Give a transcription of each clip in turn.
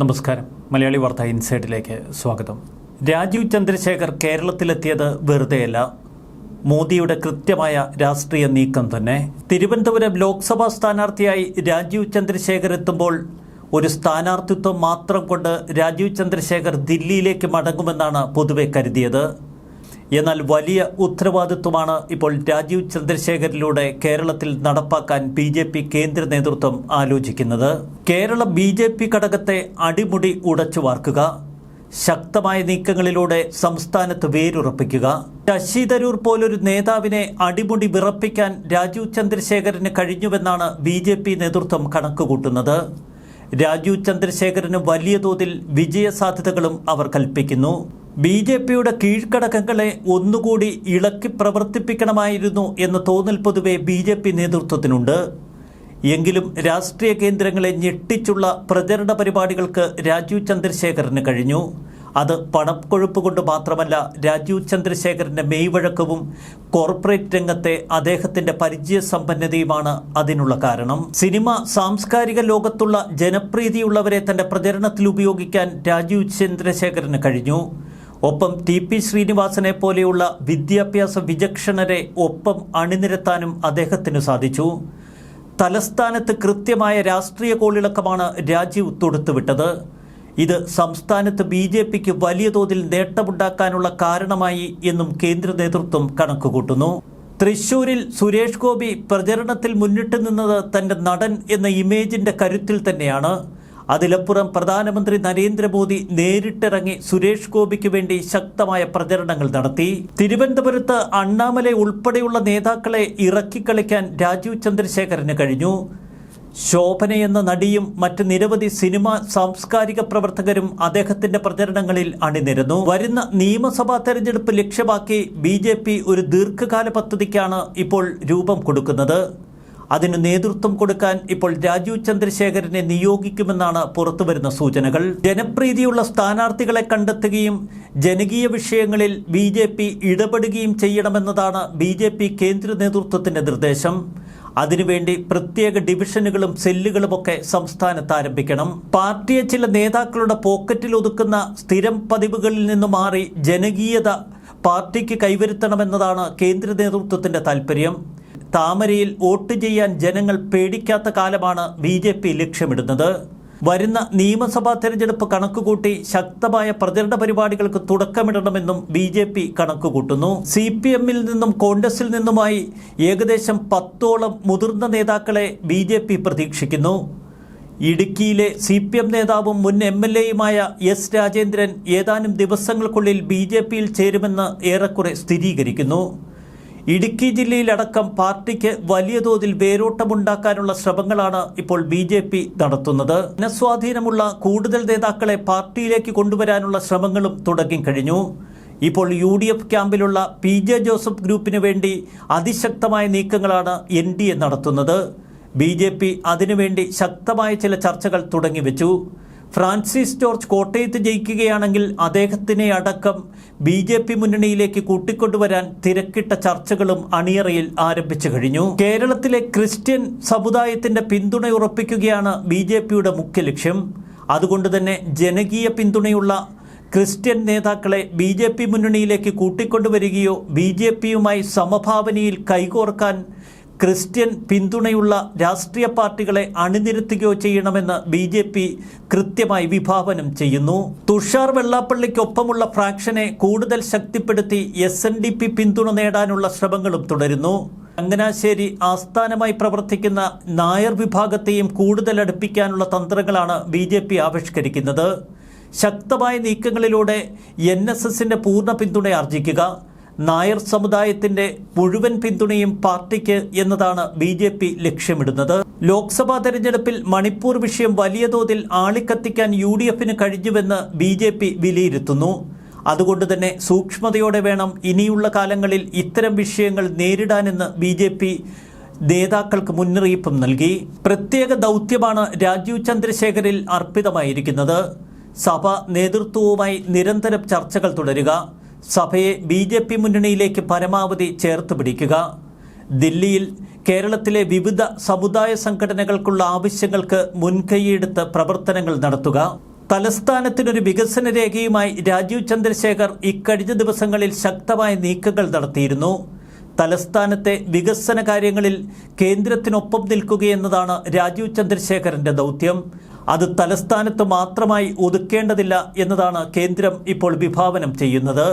നമസ്കാരം. മലയാളി വാർത്ത ഇൻസൈഡിലേക്ക് സ്വാഗതം. രാജീവ് ചന്ദ്രശേഖർ കേരളത്തിലെത്തിയത് വെറുതെയല്ല. മോദിയുടെ കൃത്യമായ രാഷ്ട്രീയ നീക്കം തന്നെ. തിരുവനന്തപുരം ലോക്സഭാ സ്ഥാനാർത്ഥിയായി രാജീവ് ചന്ദ്രശേഖർ എത്തുമ്പോൾ ഒരു സ്ഥാനാർത്ഥിത്വം മാത്രം കൊണ്ട് രാജീവ് ചന്ദ്രശേഖർ ദില്ലിയിലേക്ക് മടങ്ങുമെന്നാണ് പൊതുവെ കരുതിയത്. എന്നാൽ വലിയ ഉത്തരവാദിത്വമാണ് ഇപ്പോൾ രാജീവ് ചന്ദ്രശേഖരിലൂടെ കേരളത്തിൽ നടപ്പാക്കാൻ ബി ജെ പി കേന്ദ്ര നേതൃത്വം ആലോചിക്കുന്നത്. കേരള ബി ജെ പി ഘടകത്തെ അടിമുടി ഉടച്ചു വാർക്കുക ശക്തമായ നീക്കങ്ങളിലൂടെ സംസ്ഥാനത്ത് വേരുറപ്പിക്കുക ശശി തരൂർ പോലൊരു നേതാവിനെ അടിമുടി വിറപ്പിക്കാൻ രാജീവ് ചന്ദ്രശേഖരന് കഴിഞ്ഞുവെന്നാണ് ബി ജെ പി നേതൃത്വം കണക്കുകൂട്ടുന്നത്. രാജീവ് ചന്ദ്രശേഖരന് വലിയ തോതിൽ വിജയസാധ്യതകളും അവർ കൽപ്പിക്കുന്നു. ബി ജെ പിയുടെ കീഴ്ക്കടക്കങ്ങളെ ഒന്നുകൂടി ഇളക്കി പ്രവർത്തിപ്പിക്കണമായിരുന്നു എന്ന തോന്നൽ പൊതുവെ ബി ജെ പി നേതൃത്വത്തിനുണ്ട്. എങ്കിലും രാഷ്ട്രീയ കേന്ദ്രങ്ങളെ ഞെട്ടിച്ചുള്ള പ്രചരണ പരിപാടികൾക്ക് രാജീവ് ചന്ദ്രശേഖരന് കഴിഞ്ഞു. അത് പണക്കൊഴുപ്പ് കൊണ്ട് മാത്രമല്ല രാജീവ് ചന്ദ്രശേഖരന്റെ മെയ്വഴക്കവും കോർപ്പറേറ്റ് രംഗത്തെ അദ്ദേഹത്തിന്റെ പരിചയസമ്പന്നതയുമാണ് അതിനുള്ള കാരണം. സിനിമ സാംസ്കാരിക ലോകത്തുള്ള ജനപ്രീതിയുള്ളവരെ തന്റെ പ്രചരണത്തിൽ ഉപയോഗിക്കാൻ രാജീവ് ചന്ദ്രശേഖരന് കഴിഞ്ഞു. ഒപ്പം ടി പി ശ്രീനിവാസനെ പോലെയുള്ള വിദ്യാഭ്യാസ വിചക്ഷണരെ ഒപ്പം അണിനിരത്താനും അദ്ദേഹത്തിന് സാധിച്ചു. തലസ്ഥാനത്ത് കൃത്യമായ രാഷ്ട്രീയ കോളിളക്കമാണ് രാജീവ് തൊടുത്തുവിട്ടത്. ഇത് സംസ്ഥാനത്ത് ബി ജെ പിക്ക് വലിയ തോതിൽ നേട്ടമുണ്ടാക്കാനുള്ള കാരണമായി എന്നും കേന്ദ്ര നേതൃത്വം കണക്കുകൂട്ടുന്നു. തൃശൂരിൽ സുരേഷ് ഗോപി പ്രചരണത്തിൽ മുന്നിട്ട് നിന്നത് തന്റെ നടൻ എന്ന ഇമേജിന്റെ കരുത്തിൽ തന്നെയാണ്. അതിലപ്പുറം പ്രധാനമന്ത്രി നരേന്ദ്രമോദി നേരിട്ടിറങ്ങി സുരേഷ് ഗോപിക്ക് വേണ്ടി ശക്തമായ പ്രചരണങ്ങൾ നടത്തി. തിരുവനന്തപുരത്ത് അണ്ണാമല ഉൾപ്പെടെയുള്ള നേതാക്കളെ ഇറക്കിക്കളിക്കാൻ രാജീവ് ചന്ദ്രശേഖരന് കഴിഞ്ഞു. ശോഭനയെന്ന നടിയും മറ്റ് നിരവധി സിനിമ സാംസ്കാരിക പ്രവർത്തകരും അദ്ദേഹത്തിന്റെ പ്രചരണങ്ങളിൽ അണിനിരന്നു. വരുന്ന നിയമസഭാ തെരഞ്ഞെടുപ്പ് ലക്ഷ്യമാക്കി ബി ഒരു ദീർഘകാല പദ്ധതിക്കാണ് ഇപ്പോൾ രൂപം കൊടുക്കുന്നത്. അതിന് നേതൃത്വം കൊടുക്കാൻ ഇപ്പോൾ രാജീവ് ചന്ദ്രശേഖരനെ നിയോഗിക്കുമെന്നാണ് പുറത്തുവരുന്ന സൂചനകൾ. ജനപ്രീതിയുള്ള സ്ഥാനാർത്ഥികളെ കണ്ടെത്തുകയും ജനകീയ വിഷയങ്ങളിൽ ബി ജെ പി ഇടപെടുകയും ചെയ്യണമെന്നതാണ് ബി ജെ പി കേന്ദ്ര നേതൃത്വത്തിന്റെ നിർദ്ദേശം. അതിനുവേണ്ടി പ്രത്യേക ഡിവിഷനുകളും സെല്ലുകളുമൊക്കെ സംസ്ഥാനത്ത് ആരംഭിക്കണം. പാർട്ടിയെ ചില നേതാക്കളുടെ പോക്കറ്റിൽ ഒതുക്കുന്ന സ്ഥിരം പതിവുകളിൽ നിന്ന് മാറി ജനകീയത പാർട്ടിക്ക് കൈവരുത്തണമെന്നതാണ് കേന്ദ്ര നേതൃത്വത്തിന്റെ താൽപ്പര്യം താമരയിൽ വോട്ട് ചെയ്യാൻ ജനങ്ങൾ പേടിക്കാത്ത കാലമാണ് ബി ജെ പി ലക്ഷ്യമിടുന്നത്. വരുന്ന നിയമസഭാ തെരഞ്ഞെടുപ്പ് കണക്കുകൂട്ടി ശക്തമായ പ്രചരണ പരിപാടികൾക്ക് തുടക്കമിടണമെന്നും ബി ജെ പി കണക്കുകൂട്ടുന്നു. സി പി എമ്മിൽ നിന്നും കോൺഗ്രസിൽ നിന്നുമായി ഏകദേശം പത്തോളം മുതിർന്ന നേതാക്കളെ ബി ജെ പി പ്രതീക്ഷിക്കുന്നു. ഇടുക്കിയിലെ സി പി എം നേതാവും മുൻ എം എൽ എയുമായ എസ് രാജേന്ദ്രൻ ഏതാനും ദിവസങ്ങൾക്കുള്ളിൽ ബി ജെ പിയിൽ ചേരുമെന്ന് ഏറെക്കുറെ സ്ഥിരീകരിക്കുന്നു. ഇടുക്കി ജില്ലയിലടക്കം പാർട്ടിക്ക് വലിയ തോതിൽ വേരോട്ടമുണ്ടാക്കാനുള്ള ശ്രമങ്ങളാണ് ഇപ്പോൾ ബി ജെ പി നടത്തുന്നത്. ജനസ്വാധീനമുള്ള കൂടുതൽ നേതാക്കളെ പാർട്ടിയിലേക്ക് കൊണ്ടുവരാനുള്ള ശ്രമങ്ങളും തുടങ്ങിക്കഴിഞ്ഞു ഇപ്പോൾ യു ഡി എഫ് ക്യാമ്പിലുള്ള പി ജെ ജോസഫ് ഗ്രൂപ്പിന് വേണ്ടി അതിശക്തമായ നീക്കങ്ങളാണ് എൻ ഡി എ നടത്തുന്നത്. ബി ജെ പി അതിനുവേണ്ടി ശക്തമായ ചില ചർച്ചകൾ തുടങ്ങിവെച്ചു. ഫ്രാൻസിസ് ജോർജ് കോട്ടയത്ത് ജയിക്കുകയാണെങ്കിൽ അദ്ദേഹത്തിനെ അടക്കം ബി ജെ പി മുന്നണിയിലേക്ക് കൂട്ടിക്കൊണ്ടുവരാൻ തിരക്കിട്ട ചർച്ചകളും അണിയറയിൽ ആരംഭിച്ചു കഴിഞ്ഞു. കേരളത്തിലെ ക്രിസ്ത്യൻ സമുദായത്തിന്റെ പിന്തുണ ഉറപ്പിക്കുകയാണ് ബി ജെ പിയുടെ മുഖ്യ ലക്ഷ്യം. അതുകൊണ്ട് തന്നെ ജനകീയ പിന്തുണയുള്ള ക്രിസ്ത്യൻ നേതാക്കളെ ബി ജെ പി മുന്നണിയിലേക്ക് കൂട്ടിക്കൊണ്ടുവരികയോ ബി ജെ പിയുമായി സമഭാവനയിൽ കൈകോർക്കാൻ ക്രിസ്ത്യൻ പിന്തുണയുള്ള രാഷ്ട്രീയ പാർട്ടികളെ അണിനിരത്തുകയോ ചെയ്യണമെന്ന് ബി ജെ പി കൃത്യമായി വിഭാവനം ചെയ്യുന്നു. തുഷാർ വെള്ളാപ്പള്ളിക്കൊപ്പമുള്ള ഫ്രാക്ഷനെ കൂടുതൽ ശക്തിപ്പെടുത്തി എസ് എൻ ഡി പി പിന്തുണ നേടാനുള്ള ശ്രമങ്ങളും തുടരുന്നു. ചങ്ങനാശ്ശേരി ആസ്ഥാനമായി പ്രവർത്തിക്കുന്ന നായർ വിഭാഗത്തെയും കൂടുതൽ അടുപ്പിക്കാനുള്ള തന്ത്രങ്ങളാണ് ബി ജെ പി ആവിഷ്കരിക്കുന്നത്. ശക്തമായ നീക്കങ്ങളിലൂടെ എൻ എസ് എസിന്റെ പൂർണ പിന്തുണ ആർജിക്കുക. നായർ സമുദായത്തിന്റെ മുഴുവൻ പിന്തുണയും പാർട്ടിക്ക് എന്നതാണ് ബി ജെ പി ലക്ഷ്യമിടുന്നത്. ലോക്സഭാ തെരഞ്ഞെടുപ്പിൽ മണിപ്പൂർ വിഷയം വലിയ തോതിൽ ആളിക്കത്തിക്കാൻ യു ഡി എഫിന് കഴിഞ്ഞുവെന്ന് ബി ജെ പി വിലയിരുത്തുന്നു. അതുകൊണ്ട് തന്നെ സൂക്ഷ്മതയോടെ വേണം ഇനിയുള്ള കാലങ്ങളിൽ ഇത്തരം വിഷയങ്ങൾ നേരിടാനെന്ന് ബി ജെ പി നേതാക്കൾക്ക് മുന്നറിയിപ്പും നൽകി. പ്രത്യേക ദൗത്യമാണ് രാജീവ് ചന്ദ്രശേഖരിൽ അർപ്പിതമായിരിക്കുന്നത്. സഭ നേതൃത്വവുമായി നിരന്തരം ചർച്ചകൾ തുടരുക. സഭയെ ബി ജെ പി മുന്നണിയിലേക്ക് പരമാവധി ചേർത്ത് പിടിക്കുക. ദില്ലിയിൽ കേരളത്തിലെ വിവിധ സമുദായ സംഘടനകൾക്കുള്ള ആവശ്യങ്ങൾക്ക് മുൻകൈയെടുത്ത് പ്രവർത്തനങ്ങൾ നടത്തുക. തലസ്ഥാനത്തിനൊരു വികസന രേഖയുമായി രാജീവ് ചന്ദ്രശേഖർ ഇക്കഴിഞ്ഞ ദിവസങ്ങളിൽ ശക്തമായ നീക്കങ്ങൾ നടത്തിയിരുന്നു. തലസ്ഥാനത്തെ വികസന കാര്യങ്ങളിൽ കേന്ദ്രത്തിനൊപ്പം നിൽക്കുകയെന്നതാണ് രാജീവ് ചന്ദ്രശേഖരന്റെ ദൗത്യം. അത് തലസ്ഥാനത്ത് മാത്രമായി ഒതുക്കേണ്ടതില്ല എന്നതാണ് കേന്ദ്രം ഇപ്പോൾ വിഭാവനം ചെയ്യുന്നത്.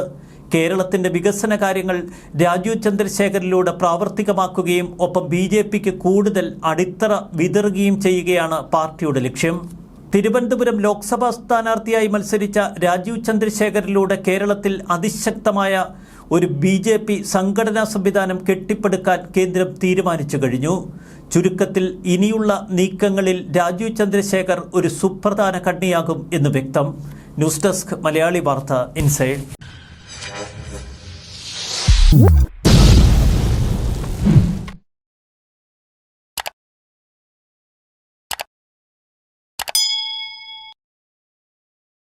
കേരളത്തിന്റെ വികസന കാര്യങ്ങൾ രാജീവ് ചന്ദ്രശേഖരിലൂടെ പ്രാവർത്തികമാക്കുകയും ഒപ്പം ബി ജെ പിക്ക് കൂടുതൽ അടിത്തറ വിതറുകയും ചെയ്യുകയാണ് പാർട്ടിയുടെ ലക്ഷ്യം. തിരുവനന്തപുരം ലോക്സഭാ സ്ഥാനാർത്ഥിയായി മത്സരിച്ച രാജീവ് ചന്ദ്രശേഖരിലൂടെ കേരളത്തിൽ അതിശക്തമായ ഒരു ബി ജെ പി സംഘടനാ സംവിധാനം കെട്ടിപ്പടുക്കാൻ കേന്ദ്രം തീരുമാനിച്ചു കഴിഞ്ഞു. ചുരുക്കത്തിൽ ഇനിയുള്ള നീക്കങ്ങളിൽ രാജീവ് ചന്ദ്രശേഖർ ഒരു സുപ്രധാന കണ്ണിയാകും എന്ന് വ്യക്തം. ന്യൂസ് ഡെസ്ക് മലയാളി വാർത്ത ഇൻസൈഡ്. Whoop!